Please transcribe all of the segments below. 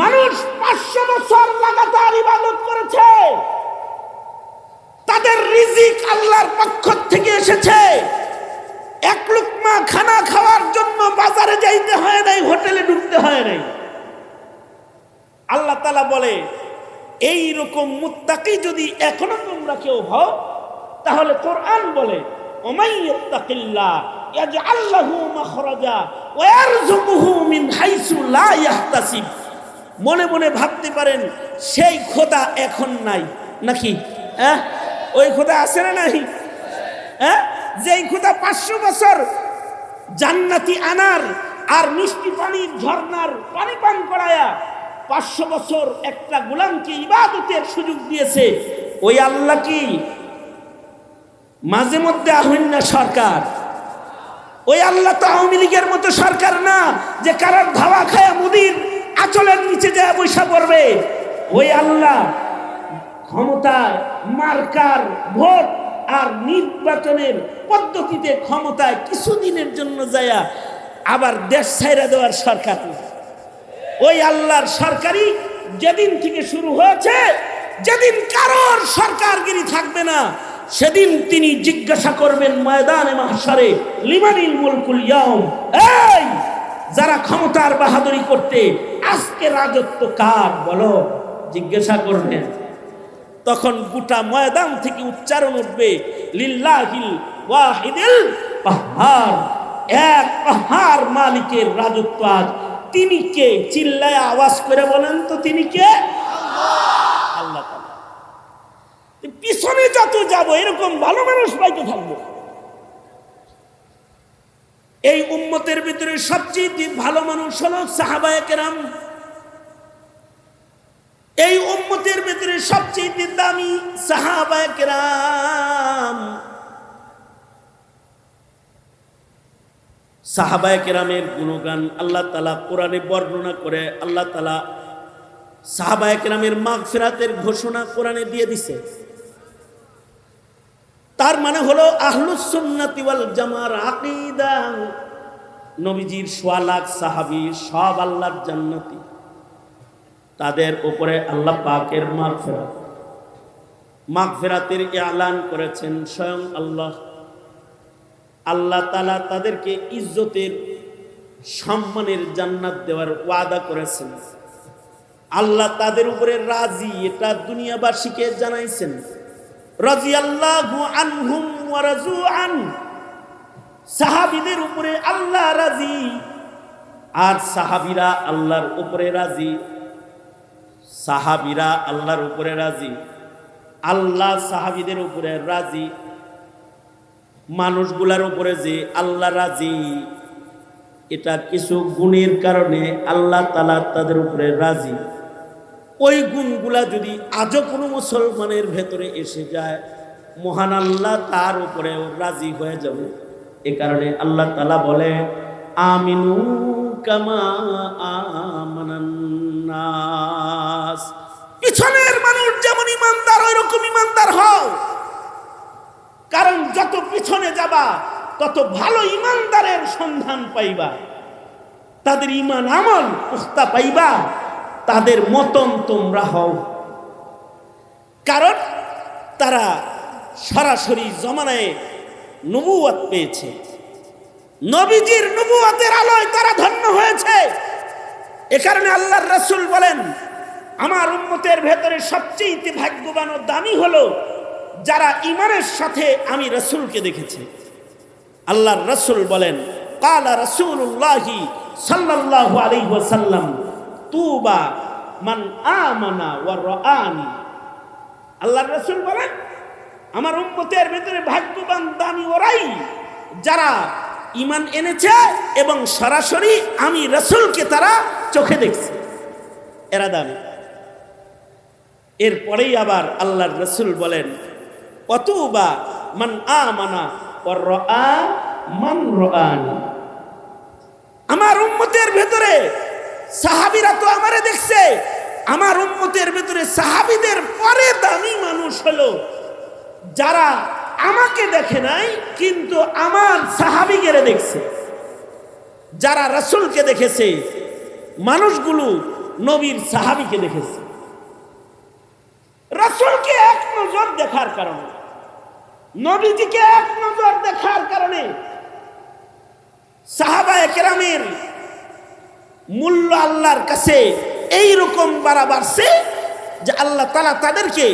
মানুষ পাঁচশো বছর লাগাতার ইবাদত করেছে। তাদের রিজিক আল্লাহর পক্ষ থেকে এসেছে। এক লুকমা খানা খাওয়ার জন্য বাজারে যাইতে হয় নাই, হোটেলে ঢুকতে হয় নাই। আল্লাহ তালা বলে এই রকম মুত্তাকি যদি এখনও তোমরা কেউ হও তাহলে কোরআন বলে ওমাই ইয়াত্তাকিল্লাহ ইয়াজআল লাহু মাখরাজা ওয়া ইয়ারযুকুহু মিন হাইসু লা মনে মনে ভাবতে পারেন, সেই খোদা এখন নাই। নাকি? হ্যাঁ? ওই খোদা আছে না নাই? হ্যাঁ? যেই খোদা পাঁচশো বছর জান্নাতি আনার আর মিষ্টি পানির ঝর্ণার পানি পান করায়া পাঁচশো বছর একটা গোলামকে ইবাদতের সুযোগ দিয়েছে, ওই আল্লাহ কি? মাঝে মধ্যে আহ্বান না সরকার। ওই আল্লাহ তো আওয়ামী লীগের মতো সরকার না, যে কারার ধাওয়া খায়া মুদির আচলের নিচে যায় বৈশা পড়বে, ওই আল্লাহ ক্ষমতায় মার্কার ভোট আর নির্বাচনের পদ্ধতিতে ক্ষমতায় কিছুদিনের জন্য যায়া আবার দেশ ছাইরা দেওয়ার সরকার ওই আল্লাহর সরকারি যেদিন থেকে শুরু হয়েছে, যেদিন কারোর সরকারগিরি থাকবে না, সেদিন তিনি জিজ্ঞাসা করবেন ময়দানে মাহসারে লিমানিল মুলকুল ইয়াউম, এই যারা ক্ষমতার বাহাদুরি করতে আজকে রাজত্ব কার, বলো? জিজ্ঞাসা করবেন তখন গোটা ময়দান থেকে উচ্চারণ উঠবে, লিল্লাহিল ওয়াহিদিল পাহাড়। এক পাহাড় মালিকের রাজত্ব আজ। তিনি কে? চিল্লায় আওয়াজ করে বলেন তো, তিনি কে? আল্লাহ। পিছনে যত যাব, এরকম ভালো মানুষ পাইতে থাকব। এই উম্মতের ভিতরে সবচেয়ে ভালো মানুষ হলো সাহাবায়ে কেরাম। এই উম্মতের ভিতরে সবচেয়ে দামি সাহাবায়ে কেরাম। সাহাবায়ে কেরামের গুণগান আল্লাহ তালা কোরআনে বর্ণনা করে, আল্লাহ তালা সাহাবায়ে কেরামের মাগ ফেরাতের ঘোষণা কোরআনে দিয়ে দিছে। তার মানে হলো আহলুসুন্নাতি ওয়াল জামার আকীদা। নবীজির সোয়া লাখ সাহাবী সব আল্লাহর জান্নাতি। তাদের উপরে আল্লাহ পাকের মাগফিরাত। মাগফিরাতের এলান করেছেন স্বয়ং আল্লাহ। আল্লাহ তালা তাদেরকে ইজ্জতের সম্মানের জান্নাত দেওয়ার ওয়াদা করেছেন। আল্লাহ তাদের উপরে রাজি, এটা দুনিয়াবাসীকে জানাইছেন। রাজি আল্লাহ আনহুম আন সাহাবীদের উপরে আল্লাহ রাজি, আর সাহাবীরা আল্লাহর উপরে রাজি। সাহাবিরা আল্লাহর উপরে রাজি, আল্লাহ সাহাবিদের উপরে রাজি। মানুষগুলার উপরে যে আল্লাহ রাজি, এটা কিছু গুণের কারণে আল্লাহ তালা তাদের উপরে রাজি। ওই গুণগুলা যদি আজও কোনো মুসলমানের ভেতরে এসে যায়, মহান আল্লাহ তার উপরে রাজি হয়ে যাবে। এ কারণে আল্লাহ তালা বলে, আমিনু কামা আমানান্নাস। পিছনের মানুষ যেমন ইমানদার ওই রকম ইমানদার হও। কারণ যত পিছনে যাবা, তত ভালো ইমানদারের সন্ধান পাইবা। তাদের ইমান আমল পুস্তা পাইবা, তাদের মতন তোমরা হও। কারণ তারা সরাসরি জমানায় নবুয়াত পেয়েছে। নবীজির নবুয়াতের আলোয় তারা ধন্য হয়েছে। এ কারণে আল্লাহর রসুল বলেন, আমার উম্মতের ভেতরে সবচেয়ে ভাগ্যবান ও দামি হলো যারা ইমানের সাথে আমি রসুলকে দেখেছি। আল্লাহর রসুল বলেন, কালা রসুল্লাহি সাল্লাল্লাহু আলাইহি ওয়াসাল্লাম, তুবা মান আমানা ওয়া রাআনি। আল্লাহর রসুল বলেন আমার উম্মতের ভেতরে ভাগ্যবান, দামি ওরাই যারা ইমান এনেছে এবং সরাসরি আমি রসুলকে তারা চোখে দেখছে। এরা দামি। এরপরেই আবার আল্লাহর রসুল বলেন অতুবা মান আমানা ওর রা মান রাআনি। আমার উম্মতের ভেতরে সাহাবিরা তো আমারে দেখছে। আমার উম্মতের ভেতরে সাহাবিদের পরে দামি মানুষ হলো যারা আমাকে দেখে নাই, কিন্তু আমার সাহাবিগেরে দেখছে। যারা রসুলকে দেখেছে, মানুষগুলো নবীর সাহাবিকে দেখেছে। রসুলকে এক নজর দেখার কারণে, নবীজিকে এক নজর দেখার কারণে সাহাবা একরামের মূল্য আল্লাহর কাছে এই রকম বাড়া বাড়ছে যে আল্লাহ তালা তাদেরকে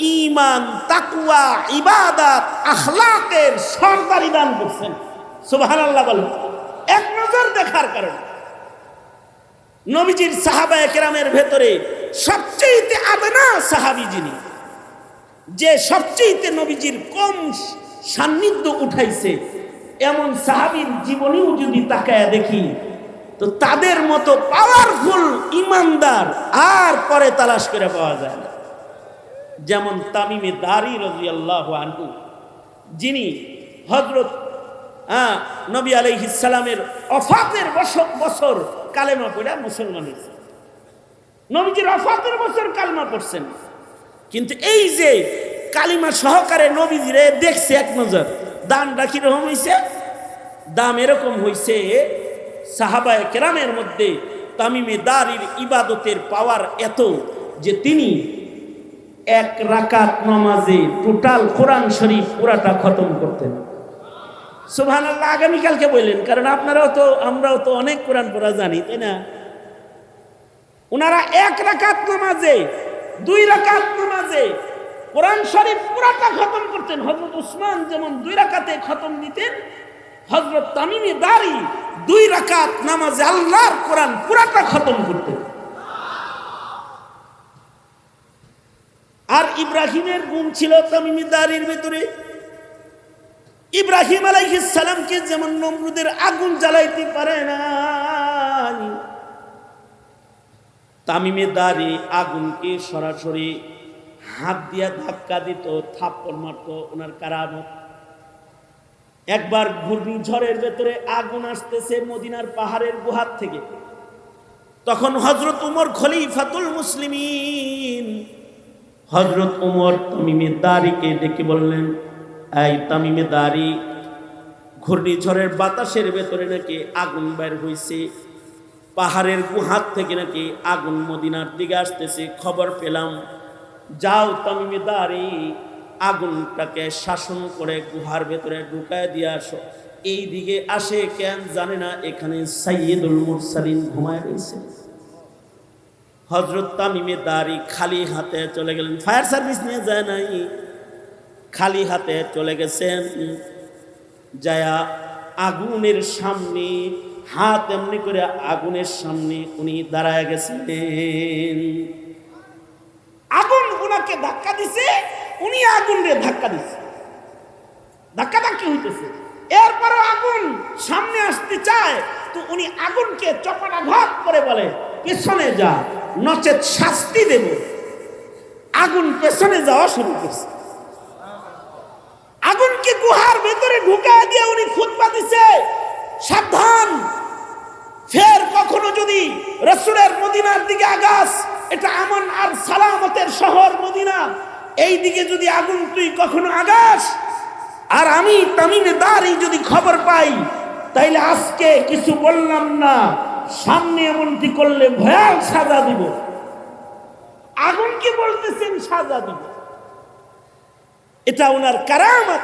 ইমান তাকুয়া ইবাদাত, আখলাকের সরদারি দান করছেন। সুবাহান আল্লাহ বলেন। এক নজর দেখার কারণে নবীজির সাহাবা একরামের ভেতরে সবচেয়ে আদনা সাহাবি যিনি, যে সবচেয়ে নবীজির কম সান্নিধ্য উঠাইছে, এমন সাহাবীর জীবনেও যদি তাকায় দেখি, তো তাদের মতো পাওয়ারফুল ইমানদার আর পরে তালাশ করে পাওয়া যায় না। যেমন তামিমে দারি রাজি আল্লাহ আনহু, যিনি হজরত হ্যাঁ নবী আলাইহিসালামের অফাতের বছর বছর কালেমা পড়া মুসলমান হয়েছে নবীজির অফাতের বছর কালেমা পড়ছেন। কিন্তু এই যে কালিমা সহকারে নবীজিরে দেখছে এক নজর দামটা কীরকম হয়েছে দাম এরকম হয়েছে সাহাবায় কেরামের মধ্যে তামিমে দারির ইবাদতের পাওয়ার এত যে তিনি এক রাকাত নমাজে টোটাল কোরআন শরীফ পুরাটা খতম করতেন। সুবহান আল্লাহ আগামীকালকে বললেন, কারণ আপনারাও তো, আমরাও তো অনেক কোরআন পড়া জানি, তাই না? ওনারা এক রাকাত নামাজে, দুই রাকাত নামাজে কোরআন শরীফ পুরাটা খতম করতেন। হজরত উসমান যেমন দুই রাকাতে খতম দিতেন হজরত তামিমি দারি দুই রাকাত নামাজে আল্লাহর কোরআন পুরাটা খতম করতেন আর ইব্রাহিমের গুণ ছিল তামিমি দারির ভেতরে। ইব্রাহিম সালামকে যেমন নমরুদের আগুন জ্বালাইতে পারে না তামিমে দাঁড়ি আগুনকে সরাসরি হাত দিয়া ধাক্কা দিত, থাপ্পড় মারত ওনার কারামত। একবার ঘূর্ণিঝড়ের ভেতরে আগুন আসতেছে মদিনার পাহাড়ের গুহার থেকে। তখন হজরত উমর খলিফাতুল মুসলিমিন হজরত উমর তামিমে দাড়িকে ডেকে বললেন, এই তামিমে দাড়ি ঘূর্ণিঝড়ের বাতাসের ভেতরে নাকি আগুন বের হয়েছে পাহাড়ের গুহাত থেকে নাকি আগুন মদিনার দিকে আসতেছে, খবর পেলাম। যাও তামিমে দাঁড়ি আগুনটাকে শাসন করে গুহার ভেতরে ঢুকায় দিয়ে আসো। এই দিকে আসে কেন জানে না, এখানে সাইয়দুল মুরসালিন ঘুমায় রয়েছে। হজরত তামিমে দাঁড়ি খালি হাতে চলে গেলেন। ফায়ার সার্ভিস নিয়ে যায় নাই। খালি হাতে চলে গেছেন। যায়া আগুনের সামনে, হাত এমনি করে আগুনের সামনে উনি দাঁড়ায় গেছেন। আগুন উনাকে ধাক্কা দিছে, উনি আগুন আগুনরে ধাক্কা দিছে। ধাক্কা ধাক্কি হইতেছে। এরপরে আগুন সামনে আসতে চায়, তো উনি আগুনকে চপাটাঘাত করে বলে, পেছনে যা। নচেত শাস্তি দেব। আগুন পেছনে যাওয়া শুরু করছে। আগুনকে গুহার ভেতরে ঢুকায় দিয়ে উনি খুতবা দিছে। সাবধান। ফের কখনো যদি রসুলের মদিনার দিকে আগাস, এটা আমন আর সালামতের শহর মদিনা। এই দিকে যদি আগুন তুই কখনো আগাস, আর আমি তামিমে দাঁড়ি যদি খবর পাই, তাইলে আজকে কিছু বললাম না। সামনে এমনটি করলে ভয়াল সাজা দিব। আগুনকে বলতেছেন সাজা দিব। এটা ওনার কারামত।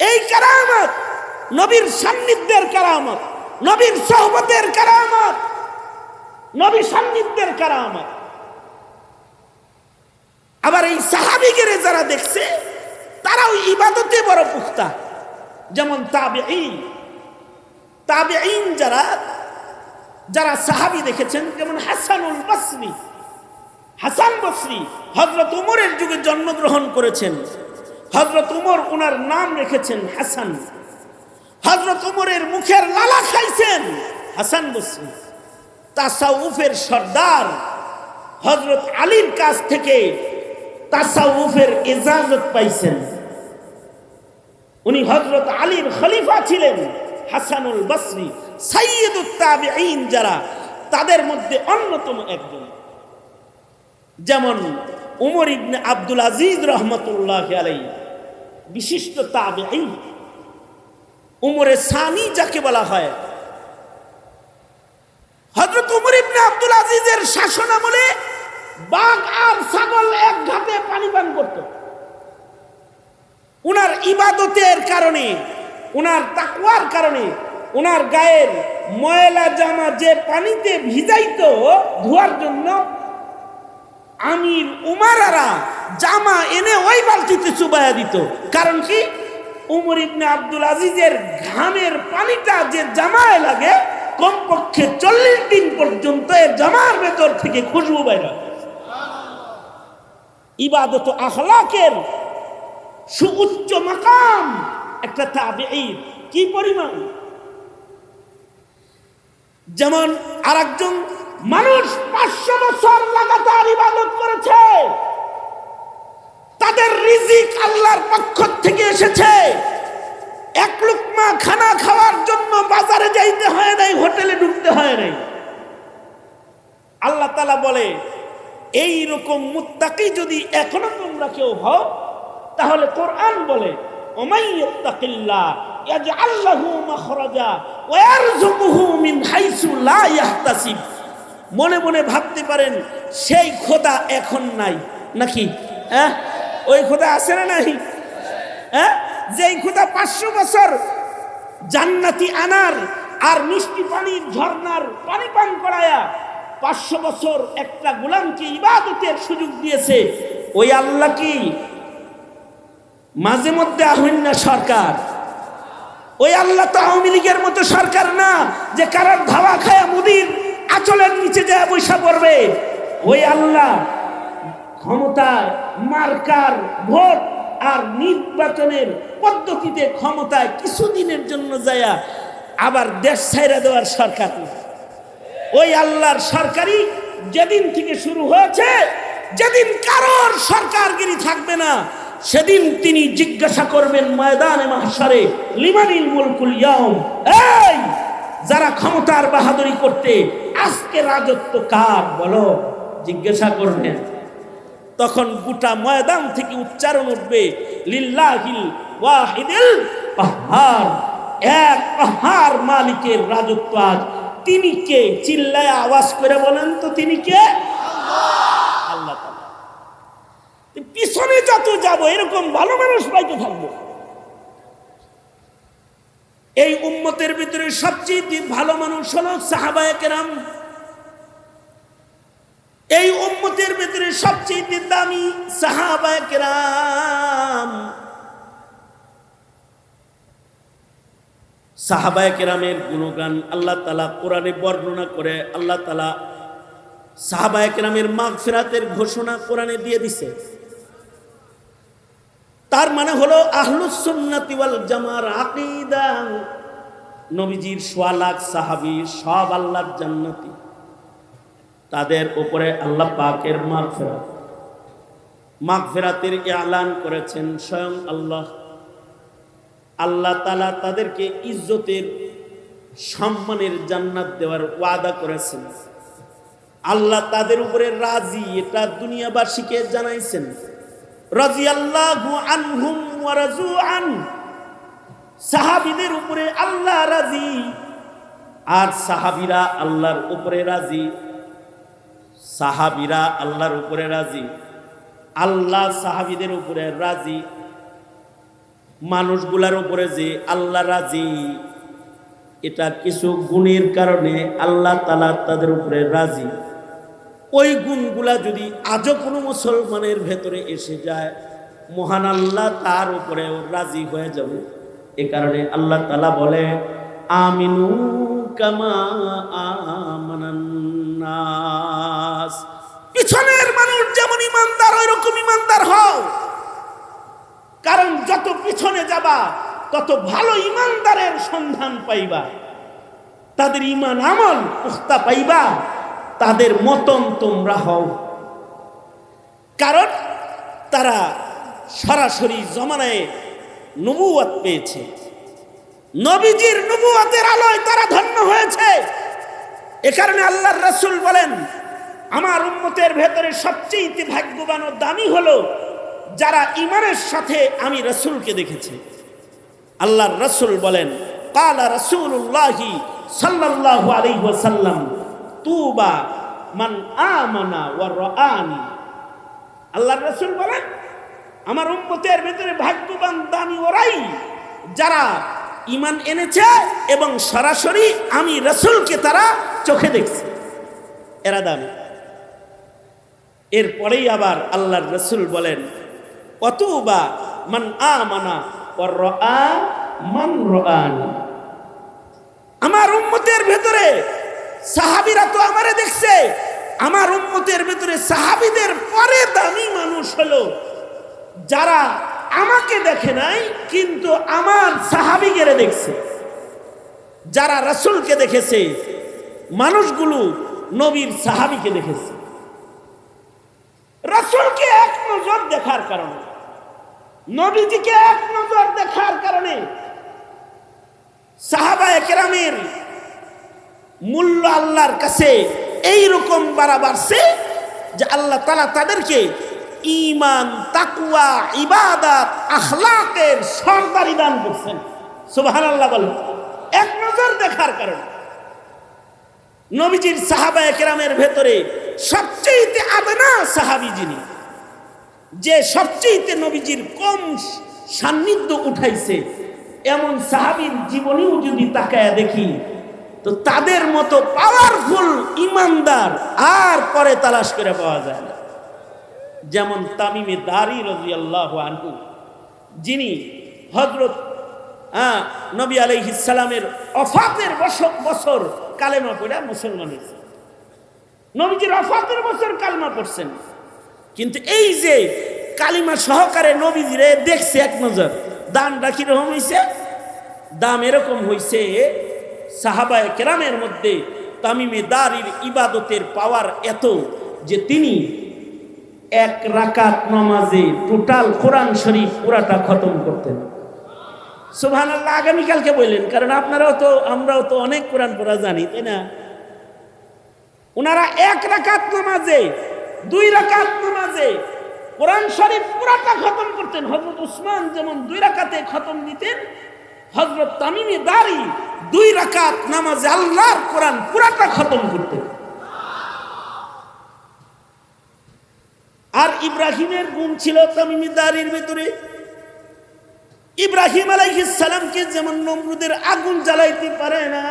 এই কারামত নবীর সান্নিধ্যের কারামত, নবীর সহবতের কারামত, নবী সান্নিধ্যের কারামত। আবার এই সাহাবিগেরে যারা দেখছে, তারাও ইবাদতে বড় পুখতা। যেমন তাবে তাবে যারা যারা সাহাবি দেখেছেন, যেমন হাসানুল বসরি। হাসান বসরি হজরত উমরের যুগে জন্মগ্রহণ করেছেন। হজরত উমর ওনার নাম রেখেছেন হাসান। হজরত উমরের মুখের লালা খাইছেন হাসান বসরি। তাসাউফের সর্দার হজরত আলীর কাছ থেকে তাসাউফের ইজাজত পাইছেন। উনি হজরত আলীর খলিফা ছিলেন। হাসানুল বসরি সাইয়দুত তাবিঈন যারা, তাদের মধ্যে অন্যতম একজন। যেমন উমর ইবনে আব্দুল আজিজ রহমতুল্লাহ আলাই বিশিষ্ট তাবেঈন। উমরে সানি যাকে বলা হয় হজরত উমর ইবনে আব্দুল আজিজের শাসন আমলে বাঘ আর ছাগল এক ঘাটে পানি পান করত। উনার ইবাদতের কারণে উনার তাকওয়ার কারণে উনার গায়ের ময়লা জামা যে পানিতে ভিজাইতো ধোয়ার জন্য আমির উমারারা জামা এনে ওই বালতিতে চুবাইয়া দিত। কারণ কি? উমর ইবনে আব্দুল আজিজের ঘামের পানিটা যে জামায় লাগে, কমপক্ষে চল্লিশ দিন পর্যন্ত এ জামার ভেতর থেকে খুশবু বাইরা ইবাদত আখলাকের সুউচ্চ মাকাম একটা তাবেঈর কি পরিমাণ? যেমন আরেকজন মানুষ পাঁচশো বছর লাগাতার ইবাদত করেছে। তাদের রিজিক আল্লাহর পক্ষ থেকে এসেছে। এক লুকমা খানা খাওয়ার জন্য বাজারে যাইতে হয় নাই, হোটেলে ঢুকতে হয় নাই। আল্লাহ তালা বলে এই রকম মুত্তাকি যদি এখনও তোমরা কেউ হও, তাহলে কোরআন বলে ওমাইয়াত্তাকিল্লাহ ইয়াজআল লাহু মাখরাজা ওয়া ইয়ারযুকুহু মিন হাইসু লা ইয়াহতাসিব। মনে মনে ভাবতে পারেন, সেই খোদা এখন নাই। নাকি? হ্যাঁ? ওই খোদা আছে না নাই? হ্যাঁ? যেই খোদা পাঁচশো বছর জান্নাতি আনার আর মিষ্টি পানির ঝর্ণার পানি পান করায়া পাঁচশো বছর একটা গোলামকে ইবাদতের সুযোগ দিয়েছে, ওই আল্লাহ কি মাঝে মধ্যে আহ্বান সরকার। ওই আল্লাহ তো আওয়ামী লীগের মতো সরকার না, যে কারার ধাওয়া খায়া মুদির আচলের নিচে যায় বৈশা পড়বে। ওই আল্লাহ ক্ষমতায় মার্কার ভোট আর নির্বাচনের পদ্ধতিতে ক্ষমতায় কিছুদিনের জন্য যায়া আবার দেশ ছাইরা দেওয়ার সরকার ওই আল্লাহর সরকারি যেদিন থেকে শুরু হয়েছে, যেদিন কারোর সরকারগিরি থাকবে না সেদিন তিনি জিজ্ঞাসা করবেন ময়দানে মাহসারে লিমানিল মুলকুল ইয়াউম, এই যারা ক্ষমতার বাহাদুরি করতে, আজকে রাজত্ব কার, বলো। জিজ্ঞাসা করবেন। তখন গোটা ময়দান থেকে উচ্চারণ উঠবে, লিল্লাহিল ওয়াহিদিল পাহাড় এক পাহাড় মালিকের রাজত্ব আজ। তিনি কে? চিল্লায় আওয়াজ করে বলেন তো তিনি কে? আল্লাহ। পিছনে যত যাব, এরকম ভালো মানুষ পাইতে থাকব। এই উম্মতের ভিতরে সবচেয়ে ভালো মানুষ হলো সাহাবায়ে কেরাম। এই উম্মতের ভিতরে সবচেয়ে দামি সাহাবায়ে কেরাম। সাহাবায়ে কেরামের গুণগান আল্লাহ তালা কোরআনে বর্ণনা করে, আল্লাহ তালা সাহাবায়ে কেরামের মাগ ফেরাতের ঘোষণা কোরআনে দিয়ে দিছে। তার মানে হলো আহলুসুন্নাতি জামার আকীদা। নবীজির সোয়া লাখ সাহাবী সব আল্লাহর জান্নাতি। তাদের উপরে আল্লাহ পাকের মাগফিরাত। মাগফিরাতের এলান করেছেন স্বয়ং আল্লাহ। আল্লাহ তালা তাদেরকে ইজ্জতের সম্মানের জান্নাত দেওয়ার ওয়াদা করেছেন। আল্লাহ তাদের উপরে রাজি, এটা দুনিয়াবাসীকে জানাইছেন। রাজি আল্লাহ আনহুম ওয়া রাজু আন সাহাবীদের উপরে আল্লাহ রাজি, আর সাহাবীরা আল্লাহর উপরে রাজি। সাহাবীরা আল্লাহর উপরে রাজি, আল্লাহ সাহাবীদের উপরে রাজি। মানুষগুলার উপরে যে আল্লাহ রাজি, এটা কিছু গুণের কারণে আল্লাহ তালা তাদের উপরে রাজি। ওই গুণগুলা যদি আজও কোনো মুসলমানের ভেতরে এসে যায়, মহান আল্লাহ তার উপরে রাজি হয়ে যাবে। এ কারণে আল্লাহ তালা বলে, আমিনু কামা আমানান্নাস পিছনের মানুষ যেমন ইমানদার ওই রকম ইমানদার হও। কারণ যত পিছনে যাবা, তত ভালো ইমানদারের সন্ধান পাইবা। তাদের ইমান আমল পুস্তা পাইবা। তাদের মতন তোমরা হও। কারণ তারা সরাসরি জমানায় নবুয়াত পেয়েছে। নবীজির নবুয়াতের আলোয় তারা ধন্য হয়েছে। এ কারণে আল্লাহর রসুল বলেন, আমার উম্মতের ভেতরে সবচেয়ে ভাগ্যবান ও দামি হলো যারা ইমানের সাথে আমি রসুলকে দেখেছি। আল্লাহর রসুল বলেন, কালা রসুল্লাহি সাল্লাল্লাহু আলাইহি ওয়াসাল্লাম তুবা মান আমানা ওয়া রাআনি। আল্লাহর রাসূল বলেন, আমার উম্মতের ভিতরে ভাগ্যবান দামি ওরাই যারা ইমান এনেছে এবং সরাসরি আমি রসুলকে তারা চোখে দেখছে। এরা দামি। এরপরেই আবার আল্লাহর রসুল বলেন অতুবা মান আমানা মান আমার উম্মতের ভেতরে তো আমারে দেখছে, আমার উম্মতের ভেতরে সাহাবিদের পরে দামি মানুষ হলো। যারা আমাকে দেখে নাই, কিন্তু আমার সাহাবিগেরে দেখছে। যারা রাসূলকে দেখেছে, মানুষগুলো নবীর সাহাবিকে দেখেছে। রাসূলকে এক নজর দেখার কারণে, নবীজিকে এক নজর দেখার কারণে সাহাবা কেরামের মূল্য আল্লাহর কাছে এই রকম বাড়া বাড়ছে যে আল্লাহ তালা তাদেরকে ইমান তাকুয়া ইবাদাত, আখলাকের সরদারি দান করছেন। সুবাহান আল্লাহ বলেন। এক নজর দেখার কারণে নবীজির সাহাবা কেরামের ভেতরে সবচেয়ে আদনা সাহাবি যিনি, যে সবচেয়ে নবীজির কম সান্নিধ্য উঠাইছে, এমন সাহাবীর জীবনেও যদি তাকায় দেখি তো তাদের মতো পাওয়ারফুল ইমানদার আর পরে তালাশ করে পাওয়া যায় না। যেমন তামিমে দারি রাজি আনহু, যিনি হজরত হ্যাঁ নবী আলাইহিসালামের অফাতের বছর বছর কালেমা পড়ে মুসলমান হয়েছে। নবীজির অফাতের বছর কালেমা পড়ছেন। কিন্তু এই যে কালিমা সহকারে নবীজিরে দেখছে এক নজর দামটা কীরকম হয়েছে দাম এরকম হয়েছে সাহাবায় কেরামের মধ্যে তামিমে দারির ইবাদতের পাওয়ার এত যে তিনি এক রাকাত নমাজে টোটাল কোরআন শরীফ পুরাটা খতম করতেন। সুবহান আল্লাহ আগামীকালকে বললেন, কারণ আপনারাও তো, আমরাও তো অনেক কোরআন পড়া জানি, তাই না? ওনারা এক রাকাত নমাজে, দুই রাকাত নামাজে কোরআন শরীফ পুরাটা খতম করতেন। হজরত উসমান যেমন দুই রাকাতে খতম দিতেন হজরত তামিমি দারি দুই রাকাত নামাজে আল্লাহর কোরআন পুরাটা খতম করতেন আর ইব্রাহিমের গুণ ছিল তামিমি দারির ভেতরে। ইব্রাহিম সালামকে যেমন নমরুদের আগুন জ্বালাইতে পারে না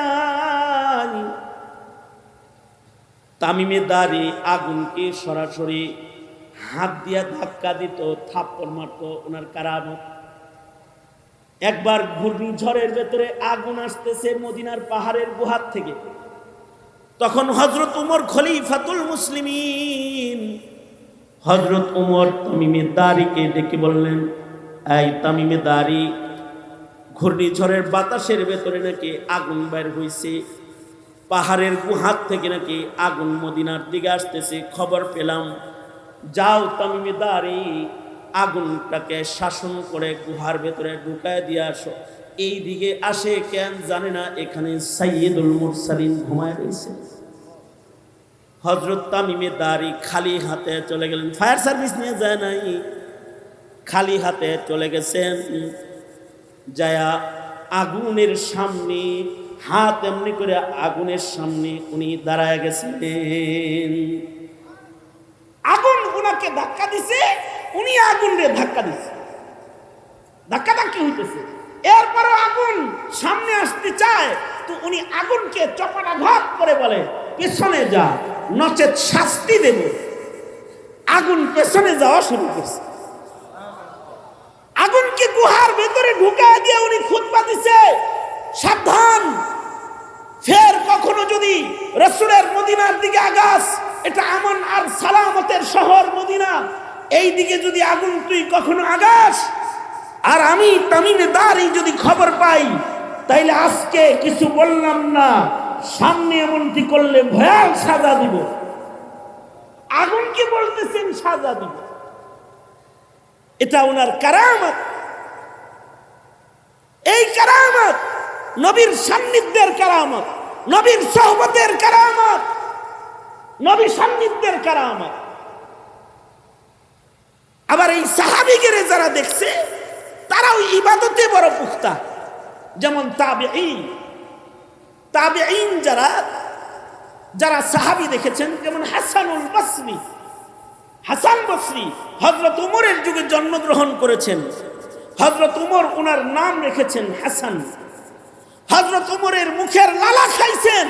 তামিমে দাঁড়ি আগুনকে সরাসরি হাত দিয়া ধাক্কা দিত, থাপ্পড় মারত ওনার কারামত। একবার ঘূর্ণিঝড়ের ভেতরে আগুন আসতেছে মদিনার পাহাড়ের গুহার থেকে। তখন হজরত উমর খলিফাতুল মুসলিমিন হজরত উমর তামিমে দাড়িকে ডেকে বললেন, এই তামিমে দাড়ি ঘূর্ণিঝড়ের বাতাসের ভেতরে নাকি আগুন বের হয়েছে পাহাড়ের গুহাত থেকে নাকি আগুন মদিনার দিকে আসতেছে, খবর পেলাম। যাও তামিমে দাঁড়ি আগুনটাকে শাসন করে গুহার ভেতরে ঢুকায় দিয়ে আসো। এই দিকে আসে কেন জানে না, এখানে সাইয়দুল মুরসালিন ঘুমায় রয়েছে। হজরত তামিমে দাঁড়ি খালি হাতে চলে গেলেন। ফায়ার সার্ভিস নিয়ে যায় নাই। খালি হাতে চলে গেছেন। যায়া আগুনের সামনে, হাত এমনি করে আগুনের সামনে উনি দাঁড়ায় গেছেন। আগুন উনাকে ধাক্কা দিছে। উনি আগুন রে ধাক্কা দিছে। ধাক্কা ধাক্কি হইতেছে। এরপরে আগুন সামনে আসতে চায়, তো উনি আগুনকে চপাটাঘাত করে বলে, পেছনে যা নচেত শাস্তি দেব। আগুন পেছনে যাওয়া শুরু করছে। আগুনকে গুহার ভেতরে ঢুকায় দিয়ে উনি খুতবা দিছে। সাবধান! ফের কখনো যদি রসুলের মদিনার দিকে আগাস, এটা আমন আর সালামতের শহর মদিনা। এই দিকে যদি আগুন, তুই কখনো আগাস? আর আমি তামিমে দাঁড়ি যদি খবর পাই, তাইলে আজকে কিছু বললাম না, সামনে এমনটি করলে ভয়াল সাজা দিব। আগুনকে বলতেছেন, সাজা দিব। এটা ওনার কারামত। এই কারামত নবীর সান্নিধ্যের কারামত, নবীর সহবতের কারামত নবী সান্নিধ্যের কারামত। আবার এই সাহাবিগেরে যারা দেখছে, তারাও ইবাদতে বড় পুখতা। যেমন তাবে তাবে যারা যারা সাহাবি দেখেছেন, যেমন হাসানুল বাসরি। হাসান বসরি হজরত উমরের যুগে জন্মগ্রহণ করেছেন। হজরত উমর ওনার নাম রেখেছেন হাসান। হজরত উমরের মুখের লালা খাইছেন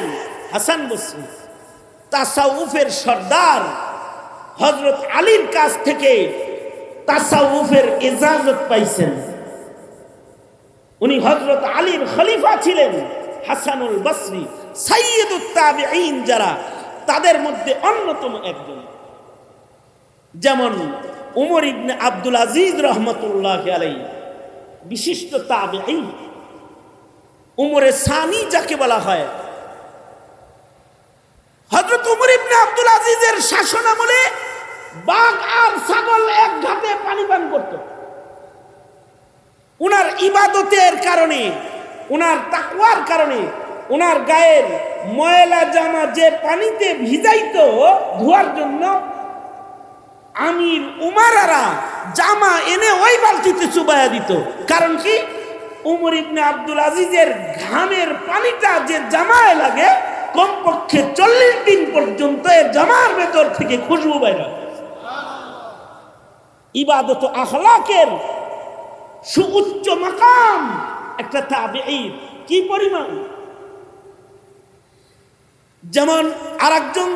হাসান বসরি। তাসাউফের সর্দার হজরত আলীর কাছ থেকে তাসাউফের ইজাজত পাইছেন। উনি হজরত আলীর খলিফা ছিলেন, হাসানুল বসরি সাইয়দুত তাবিঈন যারা, তাদের মধ্যে অন্যতম একজন। যেমন উমর ইবনে আব্দুল আজিজ রহমতুল্লাহ আলাই বিশিষ্ট তাবিঈন। উমরে সানি যাকে বলা হয়। হজরত উমর ইবনে আব্দুল আজিজের শাসন আমলে বাঘ আর ছাগল এক ঘাটে পানি পান করত। উনার ইবাদতের কারণে, উনার তাকওয়ার কারণে, উনার গায়ের ময়লা জামা যে পানিতে ভিজাইতো ধোয়ার জন্য, আমির উমারারা জামা এনে ওই বালতিতে চুবাইয়া দিত। কারণ কি? উমর ইবনে আব্দুল আজিজের ঘামের পানিটা যে জামায় লাগে, কমপক্ষে চল্লিশ দিন পর্যন্ত এর জামার ভেতর থেকে খুশবু বাইর। ইবাদত আখলাকের সুউচ্চ মাকাম একটা তাবে কি পরিমাণ? যেমন আরেকজন